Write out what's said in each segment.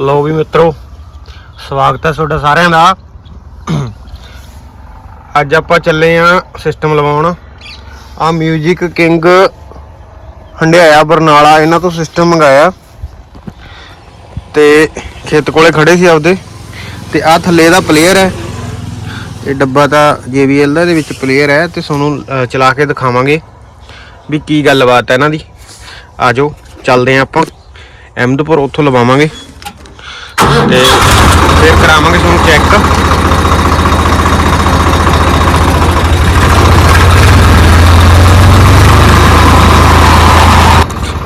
ਲਓ ਵੀ ਮਿੱਤਰੋ, ਸਵਾਗਤ ਹੈ ਤੁਹਾਡਾ ਸਾਰਿਆਂ ਦਾ। ਅੱਜ ਆਪਾਂ ਚੱਲੇ ਆ ਸਿਸਟਮ ਲਵਾਉਣ। ਆ 뮤직 ਕਿੰਗ ਹੰਡਿਆਇਆ, ਬਰਨਾਲਾ, ਇਹਨਾਂ ਤੋਂ ਸਿਸਟਮ ਮੰਗਾਇਆ। ਤੇ ਖੇਤ ਕੋਲੇ ਖੜੇ ਸੀ ਆਪਦੇ। ਤੇ ਆ ਥੱਲੇ ਦਾ ਪਲੇਅਰ ਹੈ। ਇਹ ਡੱਬਾ ਤਾਂ JBL ਦਾ, ਇਹਦੇ ਵਿੱਚ ਪਲੇਅਰ ਹੈ। ਤੇ ਤੁਹਾਨੂੰ ਚਲਾ ਕੇ ਦਿਖਾਵਾਂਗੇ ਵੀ ਕੀ ਗੱਲਬਾਤ ਹੈ ਇਹਨਾਂ ਦੀ। ਆਜੋ, ਚੱਲਦੇ ਆ ਆਪਾਂ। ਅਹਿਮਦਪੁਰ ਉੱਥੋਂ ਲਵਾਵਾਂਗੇ। ਤੇ ਫਿਰ ਕਰਾਵਾਂਗੇ ਤੁਹਾਨੂੰ ਚੈੱਕ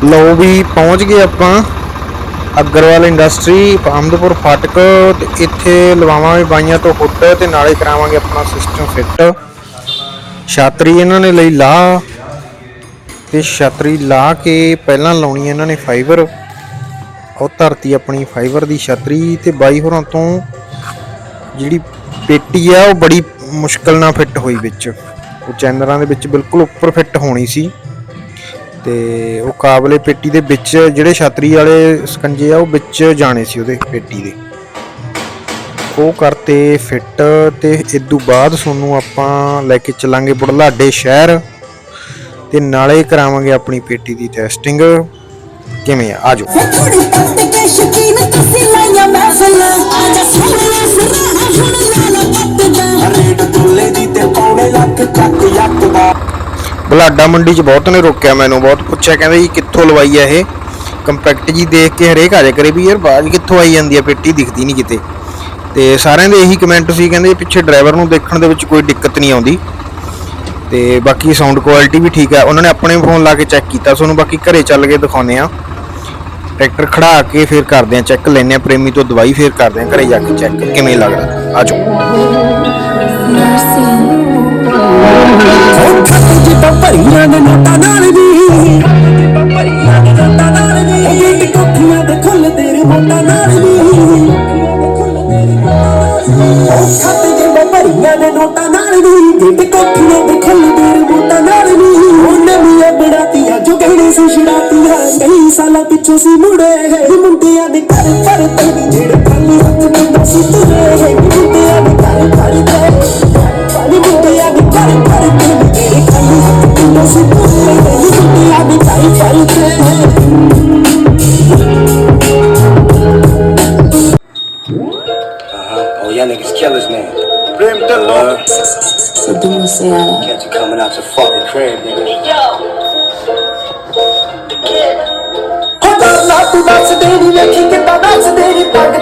ਲਓ ਵੀ, ਪਹੁੰਚ ਗਏ ਆਪਾਂ। ਅਗਰਵਾਲ ਇੰਡਸਟਰੀ, ਅਹਿਮਦਪੁਰ ਫਾਟਕ, ਤੇ ਇੱਥੇ ਲਵਾਵਾਂਗੇ ਬਾਈਆਂ ਤੋਂ ਹੁੱਡ ਤੇ ਨਾਲੇ ਕਰਾਵਾਂਗੇ ਆਪਣਾ ਸਿਸਟਮ ਫਿੱਟ ਛਾਤਰੀ ਇਹਨਾਂ ਨੇ ਲਈ ਲਾ ਤੇ ਛਤਰੀ ਲਾ ਕੇ ਪਹਿਲਾਂ ਲਾਉਣੀ ਇਹਨਾਂ ਨੇ ਫਾਈਬਰ ਉਹ ਧਰਤੀ ਆਪਣੀ ਫਾਈਬਰ ਦੀ ਛਤਰੀ ਤੇ ਬਾਈ ਹੋਰਾਂ ਤੋਂ ਜਿਹੜੀ ਪੇਟੀ ਆ, ਉਹ ਬੜੀ ਮੁਸ਼ਕਲ ਨਾਲ ਫਿੱਟ ਹੋਈ ਵਿੱਚ। ਉਹ ਚੈਨਰਾਂ ਦੇ ਵਿੱਚ ਬਿਲਕੁਲ ਉੱਪਰ ਫਿੱਟ ਹੋਣੀ ਸੀ। ਤੇ ਉਹ ਕਾਬਲੇ ਪੇਟੀ ਦੇ ਵਿੱਚ ਜਿਹੜੇ ਛਤਰੀ ਵਾਲੇ ਸਕੰਜੇ ਆ, ਉਹ ਵਿੱਚ ਜਾਣੇ ਸੀ ਉਹਦੇ ਪੇਟੀ ਦੇ। ਉਹ ਕਰਤੇ ਫਿੱਟ ਤੇ ਤੋਂ ਬਾਅਦ ਤੁਹਾਨੂੰ ਆਪਾਂ ਲੈ ਕੇ ਚੱਲਾਂਗੇ ਬੁਢਲਾਡੇ ਸ਼ਹਿਰ। ਤੇ ਨਾਲੇ ਕਰਾਵਾਂਗੇ ਆਪਣੀ ਪੇਟੀ ਦੀ ਟੈਸਟਿੰਗ ਕਿਵੇਂ ਆ? ਆਜੋ। ਥੋੜੀ ਬਲਾਡਾ ਮੰਡੀ 'ਚ ਬਹੁਤ ਨੇ ਰੋਕਿਆ ਮੈਨੂੰ, ਬਹੁਤ ਪੁੱਛਿਆ, ਕਹਿੰਦੇ ਜੀ ਕਿੱਥੋਂ ਲਵਾਈ ਆ ਇਹ? ਕੰਪੈਕਟ ਜੀ ਦੇਖ ਕੇ ਹਰੇਕ ਆ ਜਾ ਕਰੇ ਵੀ ਯਾਰ ਬਾਜ ਕਿੱਥੋਂ ਆਈ ਜਾਂਦੀ ਆ, ਪੇਟੀ ਦਿਖਦੀ ਨਹੀਂ ਕਿਤੇ। ਤੇ ਸਾਰਿਆਂ ਦੇ ਇਹੀ ਕਮੈਂਟ ਸੀ, ਕਹਿੰਦੇ ਪਿੱਛੇ ਡਰਾਈਵਰ ਨੂੰ ਦੇਖਣ ਦੇ ਵਿੱਚ ਕੋਈ ਦਿੱਕਤ ਨਹੀਂ ਆਉਂਦੀ। ਤੇ ਬਾਕੀ ਸਾਊਂਡ ਕੁਆਲਿਟੀ ਵੀ ਠੀਕ ਹੈ ਉਹਨਾਂ ਨੇ ਆਪਣੇ ਫੋਨ ਲਾ ਕੇ ਚੈੱਕ ਕੀਤਾ। ਤੁਹਾਨੂੰ ਬਾਕੀ ਘਰੇ ਚੱਲ ਕੇ ਦਿਖਾਉਨੇ ਆ ਟਰੈਕਟਰ ਖੜਾ ਕੇ ਫਿਰ ਕਰਦੇ ਆ ਚੈੱਕ ਲੈਨੇ ਆ ਪ੍ਰੇਮੀ ਤੋਂ ਦਵਾਈ ਫਿਰ ਕਰਦੇ ਆ ਘਰੇ ਜਾ ਕੇ ਚੈੱਕ ਕਿਵੇਂ ਲੱਗਦਾ। ਆਜੋ। ਉਹ ਭਰੀਆਂ ਨੇ ਨੋਟਾਂ ਨਾਲ ਵੀ ਭਰੀਆਂ ਨੇ ਨੋਟਾਂ ਨਾਲ ਵੀ ਉਹ ਗੇਟ ਕੋਠੀਆਂ ਦੇ ਖੁੱਲ ਤੇਰੇ ਮੋਟਾਂ ਨਾਲ ਵੀ ਉਹ ਖੱਤ ਜਿੱਦਾਂ ਭਰੀਆਂ ਨੇ ਨੋਟਾਂ ਨਾਲ ਵੀ, ਗੇਟ ਕੋਠੀਆਂ ਦੇ ਸੀ ਤੁਰੇ ਹੈ ਮੁੰਡਿਆਂ ਦੇ ਘਰ ਘਰ ਤੇ ਪਾਣੀ ਮੁੰਡਿਆਂ ਦੇ ਘਰ ਘਰ ਤੇ ਜਿਹੜੇ ਖਾਲੀ ਹੱਥ ਦਿੰਦਾ ਸੀ ਤੁਰੇ ਹੈ ਮੁੰਡਿਆਂ ਦੇ ਘਰ ਘਰ ਤੇ Uh-huh. Oh, y'all niggas killers, man. Prem Dhillon Uh, Sidhu Moosewala catch you coming out your fucking crib, nigga. ਹਜ਼ਾਰ ਨਾ ਦੱਸ ਦੇ ਨੀ ਵੇਖੀ ਕਿੱਦਾਂ ਦੱਸ ਦੇ ਪੱਗ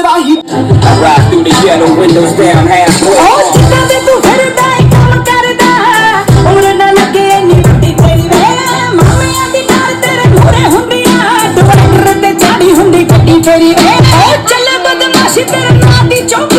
that I hear. I ride through the yellow windows down halfway. Oh, ਜਿੱਦਾਂ ਦੇ ਤੂੰ ਫਿਰਦਾ ਈ ਕੰਮ ਕਰਦਾ ਉਰੇ ਨਾ ਲੱਗੇ ਇੰਨੀ ਵੱਡੀ ਤੇਰੀ ਵੇ ਮਾਮਿਆਂ ਦੀ ਨਾਲ ਤੇਰੇ ਮੂਰੇ ਹੁੰਦੀਆਂ ਟਰੈਕਟਰ ਤੇ ਚਾੜੀ ਹੁੰਦੀ ਗੱਡੀ ਤੇਰੀ ਵੇ ਉਹ ਚੱਲ ਬਦਮਾਸ਼ੀ ਤੇਰੇ ਨਾਂ ਦੀ ਚੌਂਕ